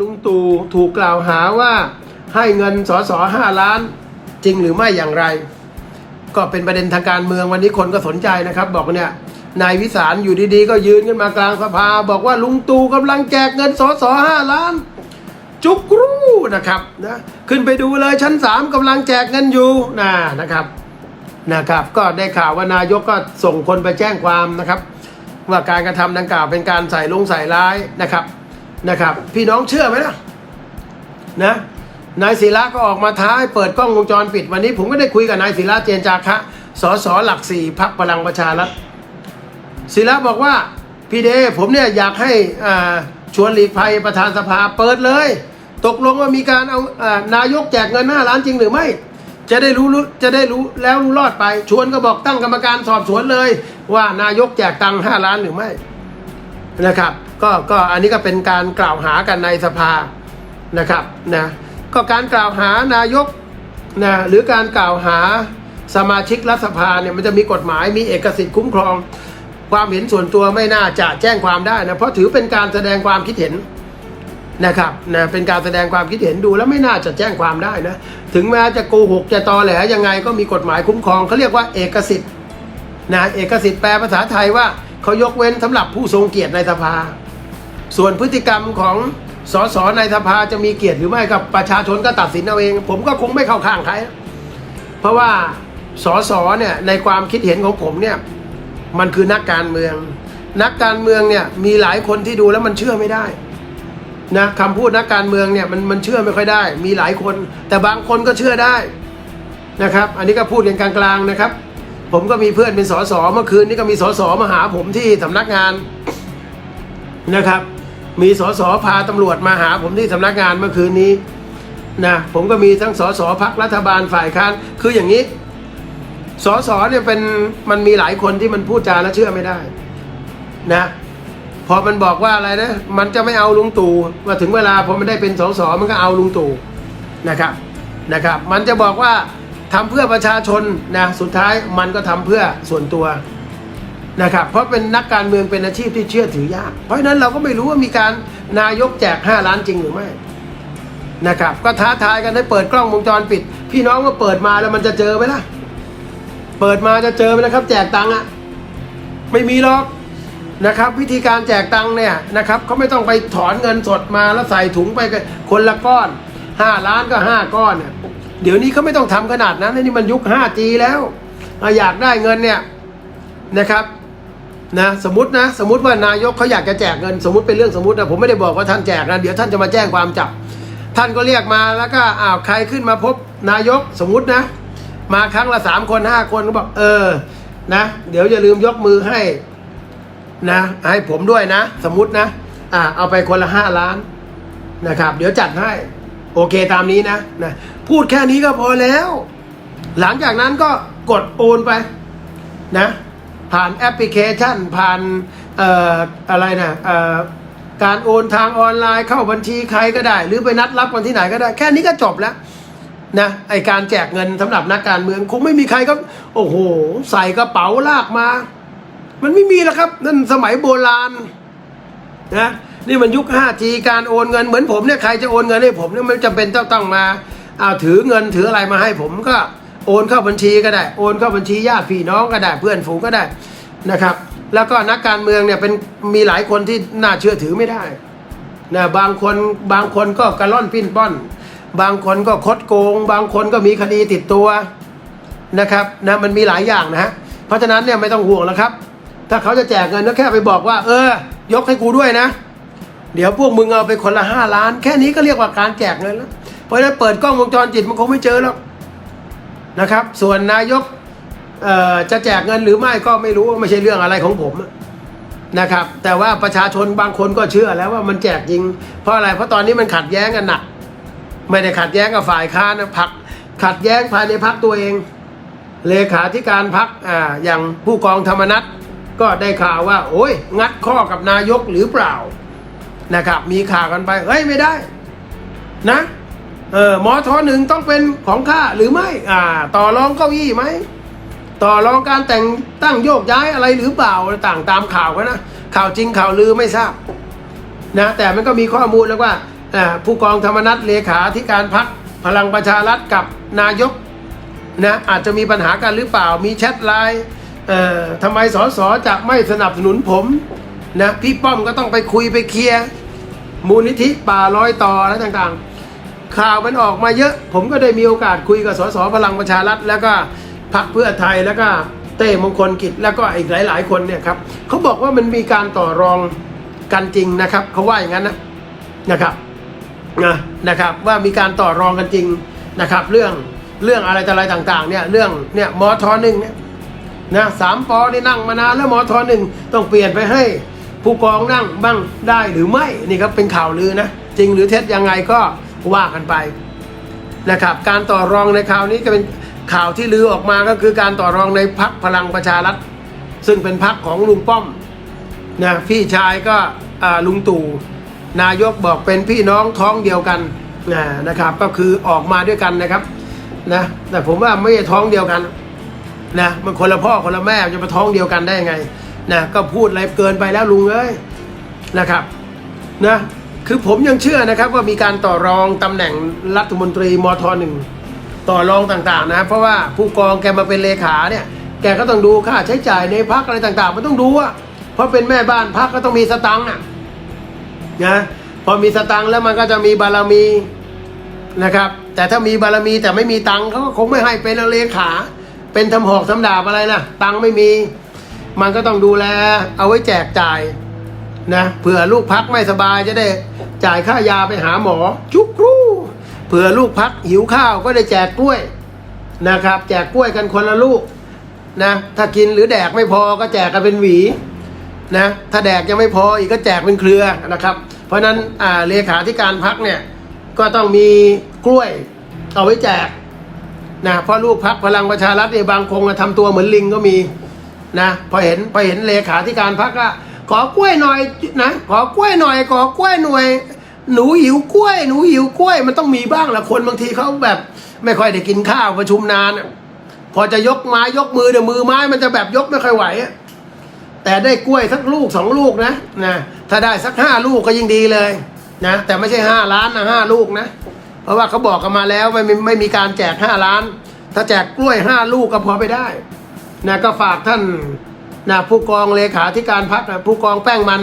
ลุงตู่ถูกกล่าวหาว่าให้เงินสสห้าล้านจริงหรือไม่อย่างไร ก็เป็นประเด็นทางการเมืองวันนี้คนก็สนใจนะครับ บอกเนี่ยนายวิสารอยู่ดีๆ ก็ยืนขึ้นมากลางสภา บอกว่าลุงตู่กำลังแจกเงินสสห้าล้าน จุกรูนะครับนะขึ้นไปดูเลยชั้นสามกำลังแจกเงินอยู่นะนะครับนะครับ ก็ได้ข่าวว่านายกก็ส่งคนไปแจ้งความนะครับ ว่าการกระทำดังกล่าวเป็นการใส่ลงใส่ร้ายนะครับ นะครับ พี่น้องเชื่อไหมล่ะนะนายศิระก็ออกมาท้าให้เปิดกล้องวงจรปิดวันนี้ ผมก็ได้คุยกับนายศิระเจนจาคะสสหลักสี่พักพลังประชารัฐศิระบอกว่าพี่เดผมเนี่ยอยากให้อ่าชวนหลีกภัยประธานสภาเปิดเลย ตกลงว่ามีการเอาอนายกแจกเงินห้าล้านจริงหรือไม่ จะได้รู้รู้จะได้รู้แล้วรู้รอดไป ชวนก็บอกตั้งกรรมการสอบสวนเลย ว่านายกแจกตังค์ห้าล้านหรือไม่นะครับ ก็ก็อันนี้ก็เป็นการกล่าวหากันในสภานะครับนะก็การกล่าวหานายกนะหรือการกล่าวหาสมาชิกรัฐสภาเนี่ยมันจะมีกฎหมายมีเอกสิทธิ์คุ้มครอง ความเห็นส่วนตัวไม่น่าจะแจ้งความได้นะเพราะถือเป็นการแสดงความคิดเห็นนะครับนะเป็นการแสดงความคิดเห็นดูแล้วไม่น่าจะแจ้งความได้นะถึงแม้จะโกหกจะตอแหลยังไงก็มีกฎหมายคุ้มครองเขาเรียกว่าเอกสิทธิ์นะเอกสิทธิ์แปลภาษาไทยว่าเขายกเว้นสำหรับผู้ทรงเกียรติในสภา ส่วนพฤติกรรมของสสในสภาจะมีเกียรติหรือไม่กับประชาชนก็ตัดสินเอาเอง ผมก็คงไม่เข้าข้างใคร เพราะว่าสสเนี่ยในความคิดเห็นของผมเนี่ยมันคือนักการเมือง นักการเมืองเนี่ยมีหลายคนที่ดูแล้วมันเชื่อไม่ได้นะคำพูดนักการเมืองเนี่ยมันมันเชื่อไม่ค่อยได้ มีหลายคน แต่บางคนก็เชื่อได้นะครับ อันนี้ก็พูดกันกลางๆนะครับ ผมก็มีเพื่อนเป็นสสเมื่อคืนนี้ก็มีสสมาหาผมที่สำนักงานนะครับ มีสสพาตำรวจมาหาผมที่สำนักงานเมื่อคืนนี้นะผมก็มีทั้งสสพักรัฐบาลฝ่ายค้านคืออย่างนี้สสเนี่ยเป็นมันมีหลายคนที่มันพูดจาแล้วเชื่อไม่ได้นะพอมันบอกว่าอะไรนะมันจะไม่เอาลุงตู่มาถึงเวลาพอมันได้เป็นสสมันก็เอาลุงตู่นะครับนะครับ มันจะบอกว่าทำเพื่อประชาชนนะสุดท้ายมันก็ทำเพื่อส่วนตัว นะครับเพราะเป็นนักการเมืองเป็นอาชีพที่เชื่อถือยาก เพราะฉะนั้นเราก็ไม่รู้ว่ามีการนายกแจก 5 ล้านจริงหรือไม่นะครับก็ท้าทายกันให้เปิดกล้องวงจรปิด พี่น้องก็เปิดมาแล้วมันจะเจอไหมล่ะ เปิดมาจะเจอไหมนะครับ แจกตังค์อะไม่มีหรอกนะครับ วิธีการแจกตังค์เนี่ยนะครับเขาไม่ต้องไปถอนเงินสดมาแล้วใส่ถุงไปคนละก้อนห้าล้านก็ห้าก้อนเนี่ยเดี๋ยวนี้เขาไม่ต้องทำขนาดนั้นนี่มันยุค 5G แล้วอยากได้เงินเนี่ยนะครับ นะสมมตินะสมมติว่านายกเขาอยากจะแจกเงิน สมมติเป็นเรื่องสมมตินะผมไม่ได้บอกว่าท่านแจกนะเดี๋ยวท่านจะมาแจ้งความจับ ท่านก็เรียกมาแล้วก็อ้าวใครขึ้นมาพบนายกสมมตินะ มาครั้งละสามคนห้าคนก็บอกเออนะ เดี๋ยวอย่าลืมยกมือให้นะให้ผมด้วยนะ สมมตินะอ่าเอาไปคนละห้าล้านนะครับ เดี๋ยวจัดให้โอเคตามนี้นะนะพูดแค่นี้ก็พอแล้ว หลังจากนั้นก็กดโอนไปนะ ผ่านแอปพลิเคชัน ผ่านเอ่ออะไรนะเอ่อการโอนทางออนไลน์เข้าบัญชีใครก็ได้ หรือไปนัดรับกันที่ไหนก็ได้ แค่นี้ก็จบแล้วนะไอการแจกเงินสำหรับนักการเมืองคงไม่มีใครก็ โอ้โห ใส่กระเป๋าลากมา มันไม่มีแล้วครับ นั่นสมัยโบราณนะนี่มันยุค 5G การโอนเงินเหมือนผมเนี่ยใครจะโอนเงินให้ผมเนี่ยไม่จำเป็นต้องต้องมาเอาถือเงินถืออะไรมาให้ผมก็ โอนเข้าบัญชีก็ได้ โอนเข้าบัญชีญาติพี่น้องก็ได้เพื่อนฝูงก็ได้นะครับ แล้วก็นักการเมืองเนี่ยเป็นมีหลายคนที่น่าเชื่อถือไม่ได้นะบางคนบางคนก็กระล่อนปิ้นป้อน บางคนก็คดโกง บางคนก็มีคดีติดตัวนะครับนะมันมีหลายอย่างนะฮะเพราะฉะนั้นเนี่ยไม่ต้องห่วงแล้วครับ ถ้าเขาจะแจกเงินก็แค่ไปบอกว่า เออ ยกให้กูด้วยนะ เดี๋ยวพวกมึงเอาไปคนละห้าล้าน แค่นี้ก็เรียกว่าการแจกเงินแล้วเพราะฉะนั้นเปิดกล้องวงจรปิดมันคงไม่เจอแล้ว นะครับ ส่วนนายกจะแจกเงินหรือไม่ก็ไม่รู้ไม่ใช่เรื่องอะไรของผมนะครับ แต่ว่าประชาชนบางคนก็เชื่อแล้วว่ามันแจกจริง เพราะอะไรเพราะตอนนี้มันขัดแย้งกันหนักไม่ได้ขัดแย้งกับฝ่ายค้านนะพักขัดแย้งภายในพักตัวเอง เลขาธิการพักอ่าอย่างผู้กองธรรมนัฐก็ได้ข่าวว่า โอ้ยงัดข้อกับนายกหรือเปล่านะครับ มีข่าวกันไปเฮ้ยไม่ได้ นะ เออหมอทอหนึ่งต้องเป็นของข้าหรือไม่ อ่า ต่อรองเก้าอี้ไหม ต่อรองการแต่งตั้งโยกย้ายอะไรหรือเปล่าต่างตามข่าวกันนะข่าวจริงข่าวลือไม่ทราบนะแต่มันก็มีข้อมูลแล้วว่าผู้กองธรรมนัฐเลขาธิการพักพลังประชารัฐกับนายกนะอาจจะมีปัญหากันหรือเปล่ามีแชทไลน์เอ่อทำไมสสจะไม่สนับสนุนผมนะพี่ป้อมก็ต้องไปคุยไปเคลียร์มูลนิธิป่าลอยต่ออะต่างๆ ข่าวมันออกมาเยอะ ผมก็ได้มีโอกาสคุยกับสสพลังประชารัฐ แล้วก็พรรคเพื่อไทยแล้วก็เต้มงคลกิจแล้วก็อีกหลาย ๆ คนเนี่ยครับเขาบอกว่ามันมีการต่อรองกันจริงนะครับเขาว่าอย่างนั้นนะนะครับนะนะครับว่ามีการต่อรองกันจริงนะครับ เรื่องเรื่องอะไรต่ออะไรต่างๆเนี่ยเรื่องเนี่ยมอทอหนึ่งเนี่ยนะสามปอนี่นั่งมานานแล้วมอทอหนึ่งต้องเปลี่ยนไปให้ผู้กองนั่งบ้างได้หรือไม่นี่ครับเป็นข่าวลือนะจริงหรือเท็จยังไงก็ ว่ากันไปนะครับ การต่อรองในคราวนี้ก็เป็นข่าวที่ลือออกมาก็คือการต่อรองในพักพลังประชารัฐ ซึ่งเป็นพักของลุงป้อมนะพี่ชายก็ลุงตู่นายกบอกเป็นพี่น้องท้องเดียวกันนะนะครับ ก็คือออกมาด้วยกันนะครับนะแต่ผมว่าไม่ใช่ท้องเดียวกันนะมันคนละพ่อคนละแม่จะมาท้องเดียวกันได้ยังไงนะก็พูดอะไรเกินไปแล้วลุงเอ้ยนะครับนะ คือผมยังเชื่อนะครับว่ามีการต่อรองตำแหน่งรัฐมนตรีมทหนึ่งต่อรองต่างๆนะ เพราะว่าผู้กองแกมาเป็นเลขาเนี่ย แกก็ต้องดูค่าใช้จ่ายในพักอะไรต่างๆ มันต้องดูอะเพราะเป็นแม่บ้านพักก็ต้องมีสตังค์อะนะพอมีสตังค์แล้วมันก็จะมีบารมีนะครับ แต่ถ้ามีบารมีแต่ไม่มีตังค์เขาก็คงไม่ให้เป็นเลขา เป็นทำหอกทำดาบอะไรนะตังค์ไม่มี มันก็ต้องดูแล เอาไว้แจกจ่าย นะเผื่อลูกพักไม่สบายจะได้จ่ายค่ายาไปหาหมอ จุกรูเผื่อลูกพักหิวข้าวก็ได้แจกกล้วยนะครับ แจกกล้วยกันคนละลูกนะถ้ากินหรือแดกไม่พอก็แจกกันเป็นหวีนะถ้าแดกยังไม่พออีกก็แจกเป็นเครือนะครับ เพราะฉะนั้นอ่าเลขาธิการพักเนี่ยก็ต้องมีกล้วยเอาไว้แจกนะเพราะลูกพักพลังประชารัฐเนี่ยบางคงอะทำตัวเหมือนลิงก็มีนะพอเห็นพอเห็นเลขาธิการพักก็ ขอกล้วยหน่อยนะขอกล้วยหน่อย ขอกล้วยหน่วย หนูหิวกล้วย หนูหิวกล้วย มันต้องมีบ้างละคนบางทีเขาแบบ ไม่ค่อยได้กินข้าวประชุมนานพอจะยกไม้ยกมือเดี๋ยวมือไม้มันจะแบบยกไม่ค่อยไหวแต่ได้กล้วยสักลูกสองลูกนะนะถ้าได้สักห้าลูกก็ยิ่งดีเลยนะแต่ไม่ใช่ห้าล้านนะห้าลูกนะ เพราะว่าเขาบอกกันมาแล้วไม่มีไม่มีการแจกห้าล้าน ถ้าแจกกล้วยห้าลูกก็พอไปได้นะก็ฝากท่าน นะผู้กองเลขาธิการพักนะผู้กองแป้งมัน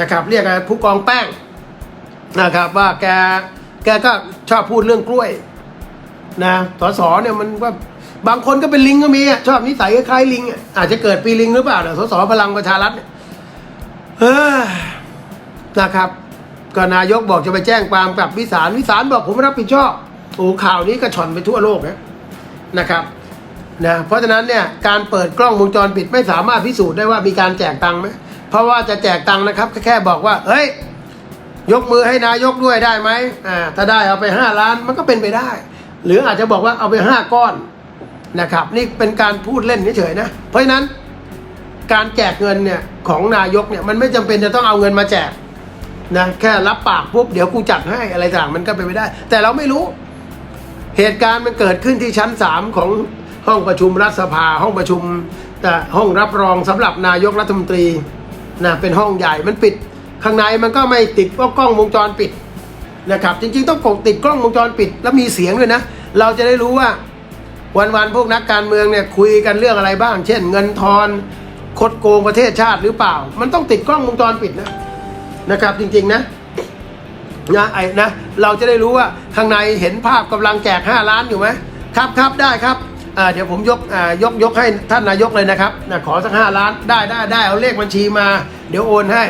นะครับ เรียกกันผู้กองแป้งนะครับว่าแกแกก็ชอบพูดเรื่องกล้วยนะสสเนี่ยมันว่าบางคนก็เป็นลิงก็มีอะชอบนิสัยคล้ายลิงอะอาจจะเกิดปีลิงหรือเปล่าเนี่ยสสพลังประชารัฐเนี่ยเฮ้ยนะครับก็นายกบอกจะไปแจ้งความกับวิสารวิสารบอกผมรับผิดชอบโอ้ข่าวนี้ก็ช่อนไปทั่วโลกนะนะครับ นะเพราะฉะนั้นเนี่ยการเปิดกล้องวงจรปิดไม่สามารถพิสูจน์ได้ว่ามีการแจกตังค์ไหมเพราะว่าจะแจกตังค์นะครับแค่บอกว่าเฮ้ยยกมือให้นายกด้วยได้ไหมอ่าถ้าได้เอาไปห้าล้านมันก็เป็นไปได้ หรืออาจจะบอกว่าเอาไปห้าก้อนนะครับ นี่เป็นการพูดเล่นเฉยๆนะ เพราะฉะนั้นการแจกเงินเนี่ยของนายกเนี่ยมันไม่จำเป็นจะต้องเอาเงินมาแจกนะแค่รับปากปุ๊บเดี๋ยวกูจัดให้อะไรต่างมันก็เป็นไปได้ แต่เราไม่รู้ เหตุการณ์มันเกิดขึ้นที่ชั้นสามของ ห้องประชุมรัฐสภา ห้องประชุมแต่ห้องรับรองสำหรับนายกรัฐมนตรีนะเป็นห้องใหญ่มันปิด ข้างในมันก็ไม่ติดกล้องวงจรปิดนะครับจริงๆต้องกดติดกล้องวงจรปิด แล้วมีเสียงด้วยนะ เราจะได้รู้ว่าวันๆพวกนักการเมืองเนี่ยคุยกันเรื่องอะไรบ้าง เช่น เงินทอนคดโกงประเทศชาติหรือเปล่า มันต้องติดกล้องวงจรปิดนะนะครับ จริงๆนะนะไอ้นะเราจะได้รู้ว่าข้างในเห็นภาพกำลังแจก5ล้านอยู่ไหมครับครับได้ครับ อ่าเดี๋ยวผมยกอ่ายกยกให้ท่านนายกเลยนะครับนะขอสักห้าล้านได้ได้ได้เอาเลขบัญชีมา เดี๋ยวโอนให้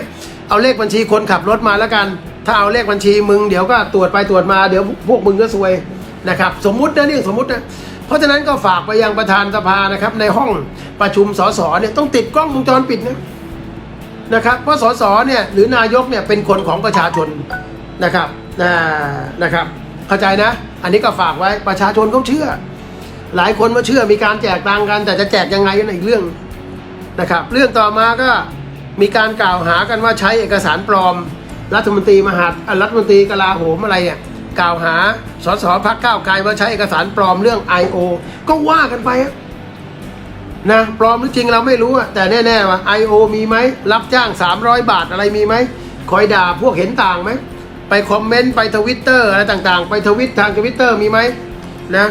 เอาเลขบัญชีคนขับรถมาแล้วกัน ถ้าเอาเลขบัญชีมึงเดี๋ยวก็ตรวจไปตรวจมาเดี๋ยวพวกมึงก็ซวยนะครับ สมมุตินะนี่สมมุตินะเพราะฉะนั้นก็ฝากไปยังประธานสภานะครับ ในห้องประชุมสสเนี่ยต้องติดกล้องวงจรปิดนะนะครับเพราะสสเนี่ยหรือนายกเนี่ยเป็นคนของประชาชนนะครับอ่านะครับ เข้าใจนะ อันนี้ก็ฝากไว้ประชาชนเขาเชื่อ หลายคนมาเชื่อมีการแจกตังกัน แต่จะแจกยังไงนั่นอีกเรื่องนะครับ เรื่องต่อมาก็มีการกล่าวหากันว่าใช้เอกสารปลอม รัฐมนตรีมหาดรัฐมนตรีกลาโหมอะไรเนี่ยกล่าวหาสสพักก้าวไกลว่าใช้เอกสารปลอมเรื่อง I.O. ก็ว่ากันไปนะปลอมหรือจริงเราไม่รู้อะแต่แน่ๆว่า I.O. มีไหมรับจ้าง 300 บาทอะไรมีไหมคอยด่าพวกเห็นต่างไหมไปคอมเมนต์ไปทวิตเตอร์อะไรต่างๆ ไปทวิตทางทวิตเตอร์มีไหมนะ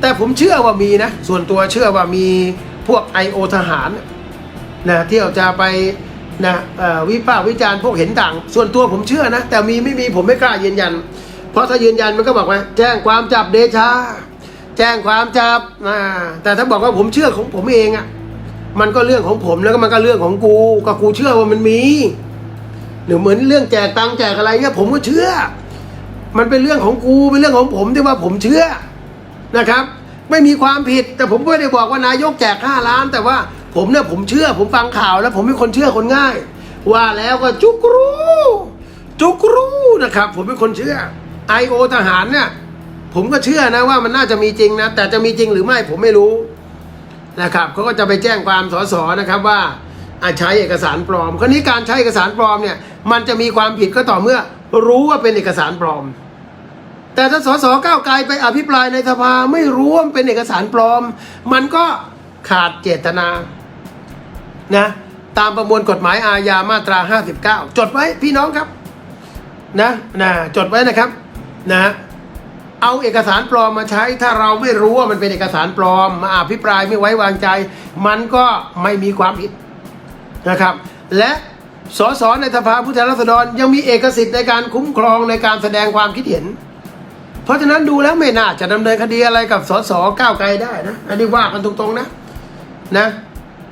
แต่ผมเชื่อว่ามีนะ ส่วนตัวเชื่อว่ามีพวก I.O. ทหารนะที่เราจะไปนะวิพากษ์วิจารณ์พวกเห็นต่าง ส่วนตัวผมเชื่อนะ แต่มีไม่มีผมไม่กล้ายืนยัน เพราะถ้ายืนยันมันก็บอกว่า แจ้งความจับเดชา แจ้งความจับอ่าแต่ถ้าบอกว่าผมเชื่อของผมเองอะ่ะมันก็เรื่องของผมแล้วก็มันก็เรื่องของกูก็กูเชื่อว่ามันมี หรือเหมือนเรื่องแจกตังแจกอะไรเงี้ยผมก็เชื่อ มันเป็นเรื่องของกูเป็นเรื่องของผมที่ว่าผมเชื่อ นะครับ ไม่มีความผิดแต่ผมไม่ได้บอกว่านายกแจกห้าล้าน แต่ว่าผมเนี่ยผมเชื่อผมฟังข่าวแล้วผมเป็นคนเชื่อคนง่าย ว่าแล้วก็จุกรูจุกรูนะครับ ผมเป็นคนเชื่อไอโอทหารเนี่ยผมก็เชื่อนะว่ามันน่าจะมีจริงนะแต่จะมีจริงหรือไม่ผมไม่รู้นะครับเขาก็จะไปแจ้งความสสนะครับว่าอะใช้เอกสารปลอมคราวนี้การใช้เอกสารปลอมเนี่ยมันจะมีความผิดก็ต่อเมื่อรู้ว่าเป็นเอกสารปลอม แต่ถ้าสสก้าวไกลไปอภิปรายในสภาไม่รู้ว่ามันเป็นเอกสารปลอม มันก็ขาดเจตนานะตามประมวลกฎหมายอาญามาตรา 59 จดไว้พี่น้องครับนะนะจดไว้นะครับนะเอาเอกสารปลอมมาใช้ ถ้าเราไม่รู้ว่ามันเป็นเอกสารปลอม มาอภิปรายไม่ไว้วางใจ มันก็ไม่มีความผิดนะครับ และสสในสภาผู้แทนราษฎรยังมีเอกสิทธิ์ในการคุ้มครองในการแสดงความคิดเห็น เพราะฉะนั้นดูแล้วไม่น่าจะดำเนินคดีอะไรกับสสก้าวไกลได้นะอันนี้ว่ากันตรงๆนะนะ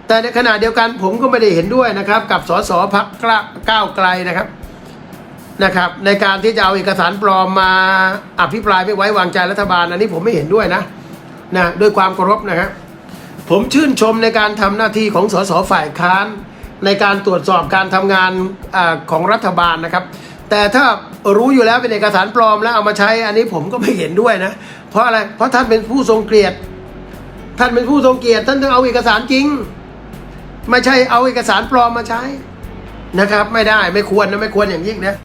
แต่ในขณะเดียวกันผมก็ไม่ได้เห็นด้วยนะครับ กับสสพักก้าวไกลนะครับนะครับ ในการที่จะเอาเอกสารปลอมมาอภิปรายไม่ไว้วางใจรัฐบาลอันนี้ผมไม่เห็นด้วยนะนะด้วยความเคารพนะครับผมชื่นชมในการทำหน้าที่ของสสฝ่ายค้าน ในการตรวจสอบการทำงานอาของรัฐบาลนะครับ แต่ถ้ารู้อยู่แล้วเป็นเอกสารปลอมแล้วเอามาใช้อันนี้ผมก็ไม่เห็นด้วยนะ เพราะอะไร เพราะท่านเป็นผู้ทรงเกียรติ ท่านเป็นผู้ทรงเกียรติท่านต้องเอาเอกสารจริง ไม่ใช่เอาเอกสารปลอมมาใช้นะครับ ไม่ได้ไม่ควรนะไม่ควรอย่างยิ่งนะ